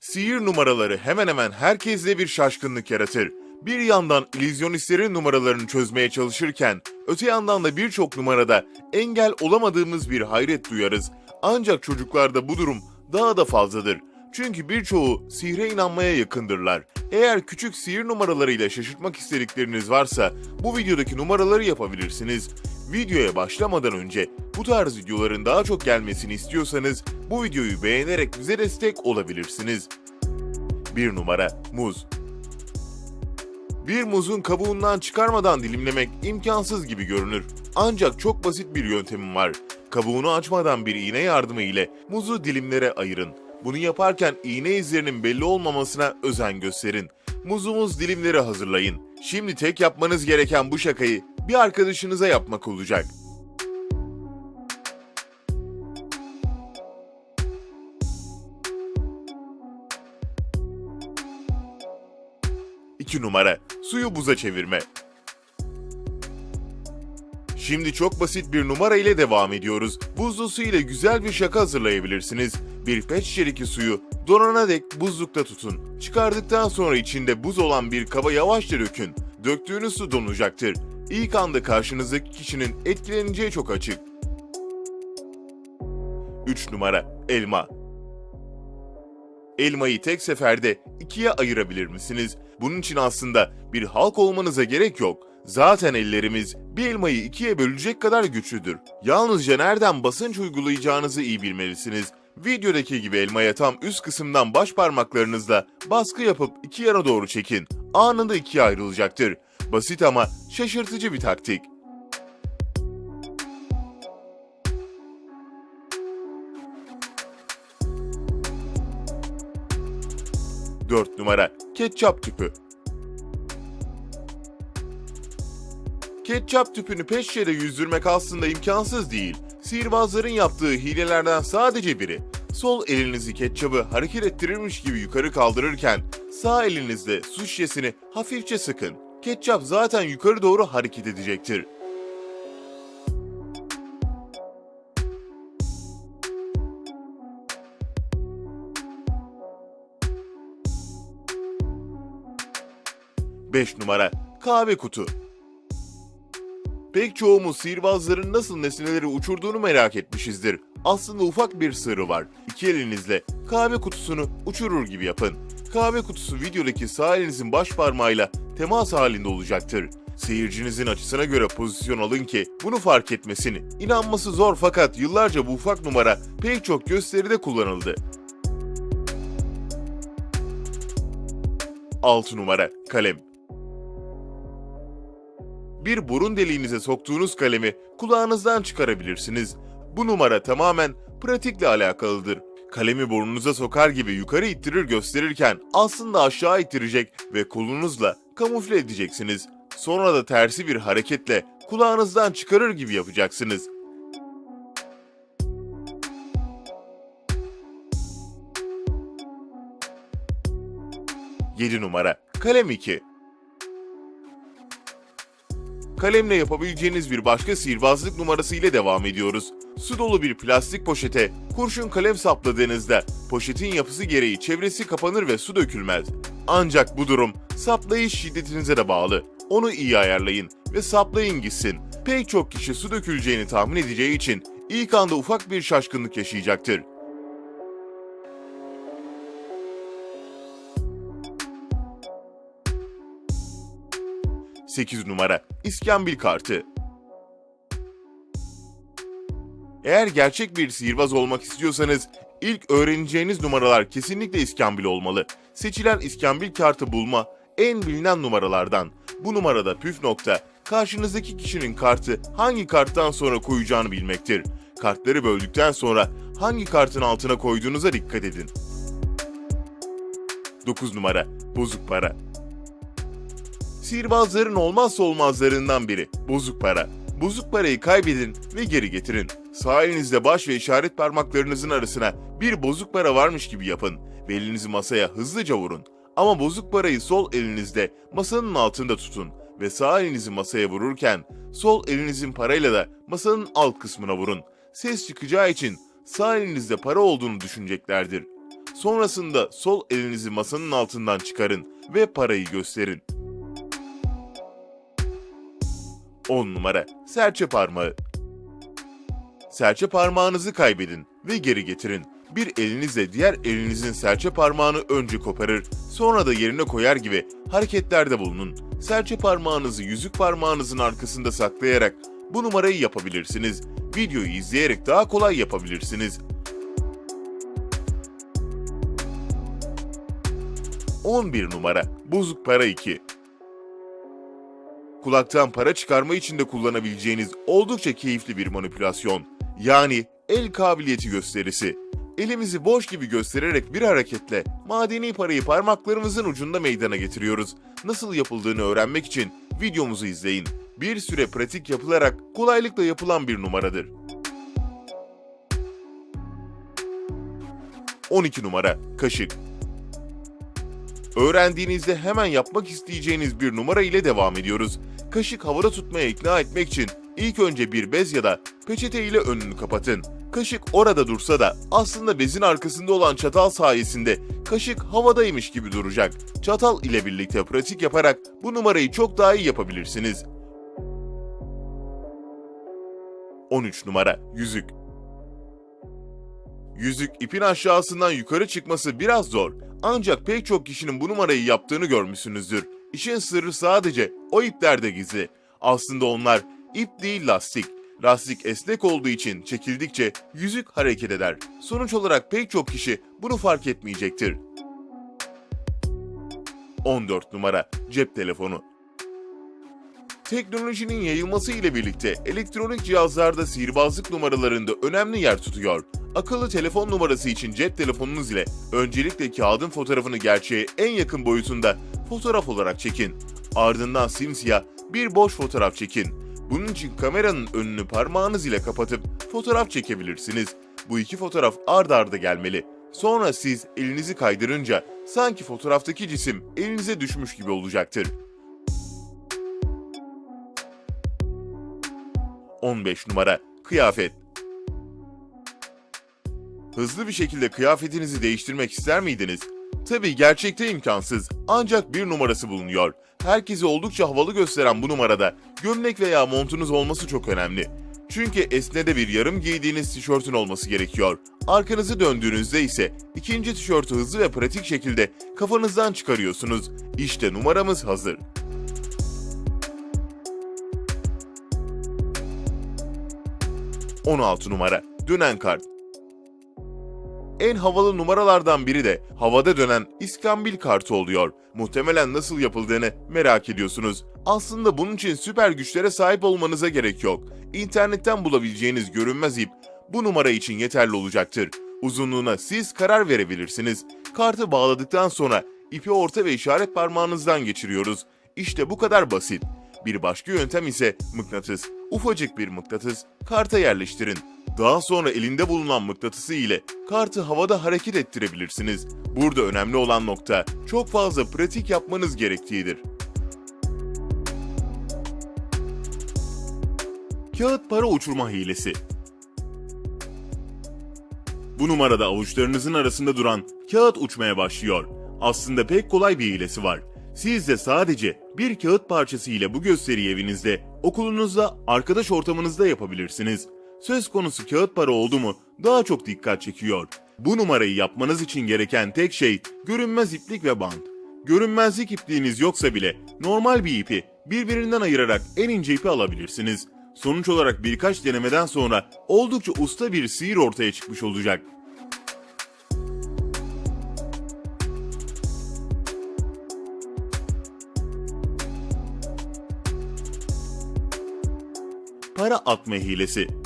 Sihir numaraları hemen hemen herkeste bir şaşkınlık yaratır. Bir yandan illüzyonistlerin numaralarını çözmeye çalışırken, öte yandan da birçok numarada engel olamadığımız bir hayret duyarız. Ancak çocuklarda bu durum daha da fazladır. Çünkü birçoğu sihre inanmaya yakındırlar. Eğer küçük sihir numaralarıyla şaşırtmak istedikleriniz varsa bu videodaki numaraları yapabilirsiniz. Videoya başlamadan önce bu tarz videoların daha çok gelmesini istiyorsanız bu videoyu beğenerek bize destek olabilirsiniz. 1 numara muz. Bir muzun kabuğundan çıkarmadan dilimlemek imkansız gibi görünür. Ancak çok basit bir yöntemim var. Kabuğunu açmadan bir iğne yardımı ile muzu dilimlere ayırın. Bunu yaparken iğne izlerinin belli olmamasına özen gösterin. Muzumuz dilimleri hazırlayın. Şimdi tek yapmanız gereken bu şakayı bir arkadaşınıza yapmak olacak. İki numara suyu buza çevirme. Şimdi çok basit bir numara ile devam ediyoruz. Buzlu su ile güzel bir şaka hazırlayabilirsiniz. Bir pet şişedeki suyu donana dek buzlukta tutun. Çıkardıktan sonra içinde buz olan bir kaba yavaşça dökün. Döktüğünüz su donacaktır. İlk anda karşınızdaki kişinin etkileneceği çok açık. 3 numara elma. Elmayı tek seferde ikiye ayırabilir misiniz? Bunun için aslında bir halk olmanıza gerek yok. Zaten ellerimiz bir elmayı ikiye bölecek kadar güçlüdür. Yalnızca nereden basınç uygulayacağınızı iyi bilmelisiniz. Videodaki gibi elmaya tam üst kısımdan baş parmaklarınızla baskı yapıp iki yana doğru çekin. Anında ikiye ayrılacaktır. Basit ama şaşırtıcı bir taktik. 4 numara ketçap tüpü. Ketçap tüpünü peş şişede yüzdürmek aslında imkansız değil. Sihirbazların yaptığı hilelerden sadece biri. Sol elinizi ketçabı hareket ettirirmiş gibi yukarı kaldırırken sağ elinizle su şişesini hafifçe sıkın. Ketçap zaten yukarı doğru hareket edecektir. Beş numara kahve kutu. Pek çoğumuz sihirbazların nasıl nesneleri uçurduğunu merak etmişizdir. Aslında ufak bir sırrı var. İki elinizle kahve kutusunu uçurur gibi yapın. Kahve kutusu videodaki sağ elinizin baş parmağıyla temas halinde olacaktır. Seyircinizin açısına göre pozisyon alın ki bunu fark etmesini. İnanması zor fakat yıllarca bu ufak numara pek çok gösteride kullanıldı. 6 numara kalem. Bir burun deliğinize soktuğunuz kalemi kulağınızdan çıkarabilirsiniz. Bu numara tamamen pratikle alakalıdır. Kalemi burnunuza sokar gibi yukarı ittirir gösterirken aslında aşağı ittirecek ve kolunuzla kamufle edeceksiniz. Sonra da tersi bir hareketle kulağınızdan çıkarır gibi yapacaksınız. Yedi numara kalem 2 Kalemle yapabileceğiniz bir başka sihirbazlık numarası ile devam ediyoruz. Su dolu bir plastik poşete kurşun kalem sapladığınızda poşetin yapısı gereği çevresi kapanır ve su dökülmez. Ancak bu durum saplayış şiddetinize de bağlı. Onu iyi ayarlayın ve saplayın gitsin. Pek çok kişi su döküleceğini tahmin edeceği için ilk anda ufak bir şaşkınlık yaşayacaktır. Sekiz numara İskambil kartı. Eğer gerçek bir sihirbaz olmak istiyorsanız ilk öğreneceğiniz numaralar kesinlikle iskambil olmalı. Seçilen iskambil kartı bulma en bilinen numaralardan. Bu numarada püf nokta karşınızdaki kişinin kartı hangi karttan sonra koyacağını bilmektir. Kartları böldükten sonra hangi kartın altına koyduğunuza dikkat edin. 9 numara bozuk para. Sihirbazların olmazsa olmazlarından biri bozuk para. Bozuk parayı kaybedin ve geri getirin. Sağ elinizde baş ve işaret parmaklarınızın arasına bir bozuk para varmış gibi yapın ve elinizi masaya hızlıca vurun. Ama bozuk parayı sol elinizde masanın altında tutun ve sağ elinizi masaya vururken sol elinizin parayla da masanın alt kısmına vurun. ses çıkacağı için sağ elinizde para olduğunu düşüneceklerdir. Sonrasında sol elinizi masanın altından çıkarın ve parayı gösterin. 10 numara serçe parmağı. Serçe parmağınızı kaybedin ve geri getirin. Bir elinizle diğer elinizin serçe parmağını önce koparır, sonra da yerine koyar gibi hareketlerde bulunun. Serçe parmağınızı yüzük parmağınızın arkasında saklayarak bu numarayı yapabilirsiniz. Videoyu izleyerek daha kolay yapabilirsiniz. 11 numara Bozuk para 2 Kulaktan para çıkarma için de kullanabileceğiniz oldukça keyifli bir manipülasyon. Yani el kabiliyeti gösterisi. Elimizi boş gibi göstererek bir hareketle madeni parayı parmaklarımızın ucunda meydana getiriyoruz. Nasıl yapıldığını öğrenmek için videomuzu izleyin. Bir süre pratik yapılarak kolaylıkla yapılan bir numaradır. 12 numara Kaşık Öğrendiğinizde hemen yapmak isteyeceğiniz bir numara ile devam ediyoruz. Kaşık havada tutmaya ikna etmek için ilk önce bir bez ya da peçete ile önünü kapatın. Kaşık orada dursa da aslında bezin arkasında olan çatal sayesinde kaşık havadaymış gibi duracak. Çatal ile birlikte pratik yaparak bu numarayı çok daha iyi yapabilirsiniz. 13 numara Yüzük Yüzük ipin aşağısından yukarı çıkması biraz zor. Ancak pek çok kişinin bu numarayı yaptığını görmüşsünüzdür. İşin sırrı sadece o iplerde gizli. Aslında onlar ip değil lastik. Lastik esnek olduğu için çekildikçe yüzük hareket eder. Sonuç olarak pek çok kişi bunu fark etmeyecektir. 14 numara cep telefonu. Teknolojinin yayılması ile birlikte elektronik cihazlarda sihirbazlık numaralarında önemli yer tutuyor. Akıllı telefon numarası için cep telefonunuz ile öncelikle kağıdın fotoğrafını gerçeğe en yakın boyutunda fotoğraf olarak çekin. Ardından simsiyah bir boş fotoğraf çekin. Bunun için kameranın önünü parmağınız ile kapatıp fotoğraf çekebilirsiniz. Bu iki fotoğraf ard arda gelmeli. Sonra siz elinizi kaydırınca sanki fotoğraftaki cisim elinize düşmüş gibi olacaktır. 15 numara Kıyafet Hızlı bir şekilde kıyafetinizi değiştirmek ister miydiniz? Tabii gerçekte imkansız. Ancak bir numarası bulunuyor. Herkesi oldukça havalı gösteren bu numarada gömlek veya montunuz olması çok önemli. Çünkü esnede bir yarım giydiğiniz tişörtün olması gerekiyor. Arkanızı döndüğünüzde ise ikinci tişörtü hızlı ve pratik şekilde kafanızdan çıkarıyorsunuz. İşte numaramız hazır. ...16 numara dönen kart. En havalı numaralardan biri de havada dönen iskambil kartı oluyor. Muhtemelen nasıl yapıldığını merak ediyorsunuz. Aslında bunun için süper güçlere sahip olmanıza gerek yok. İnternetten bulabileceğiniz görünmez ip bu numara için yeterli olacaktır. Uzunluğuna siz karar verebilirsiniz. Kartı bağladıktan sonra ipi orta ve işaret parmağınızdan geçiriyoruz. İşte bu kadar basit. Bir başka yöntem ise mıknatıs. Ufacık bir mıknatıs karta yerleştirin. Daha sonra elinde bulunan mıknatısı ile kartı havada hareket ettirebilirsiniz. Burada önemli olan nokta çok fazla pratik yapmanız gerektiğidir. Kağıt para uçurma hilesi. Bu numarada avuçlarınızın arasında duran kağıt uçmaya başlıyor. Aslında pek kolay bir hilesi var. Siz de sadece bir kağıt parçası ile bu gösteriyi evinizde, okulunuzda, arkadaş ortamınızda yapabilirsiniz. Söz konusu kağıt para oldu mu daha çok dikkat çekiyor. Bu numarayı yapmanız için gereken tek şey görünmez iplik ve bant. Görünmezlik ipliğiniz yoksa bile normal bir ipi birbirinden ayırarak en ince ipi alabilirsiniz. Sonuç olarak birkaç denemeden sonra oldukça usta bir sihir ortaya çıkmış olacak. Para atma hilesi.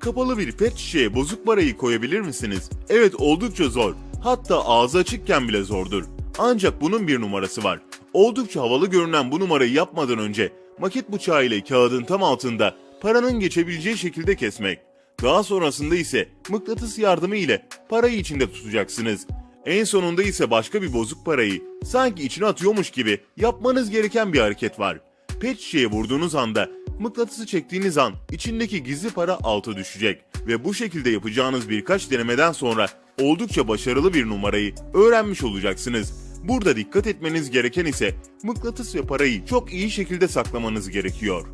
Kapalı bir pet şişeye bozuk parayı koyabilir misiniz? Evet oldukça zor. Hatta ağzı açıkken bile zordur. Ancak bunun bir numarası var. Oldukça havalı görünen bu numarayı yapmadan önce maket bıçağı ile kağıdın tam altında paranın geçebileceği şekilde kesmek. Daha sonrasında ise mıknatıs yardımı ile parayı içinde tutacaksınız. En sonunda ise başka bir bozuk parayı sanki içine atıyormuş gibi yapmanız gereken bir hareket var. Pet şişeye vurduğunuz anda mıknatısı çektiğiniz an içindeki gizli para alta düşecek ve bu şekilde yapacağınız birkaç denemeden sonra oldukça başarılı bir numarayı öğrenmiş olacaksınız. Burada dikkat etmeniz gereken ise mıknatıs ve parayı çok iyi şekilde saklamanız gerekiyor.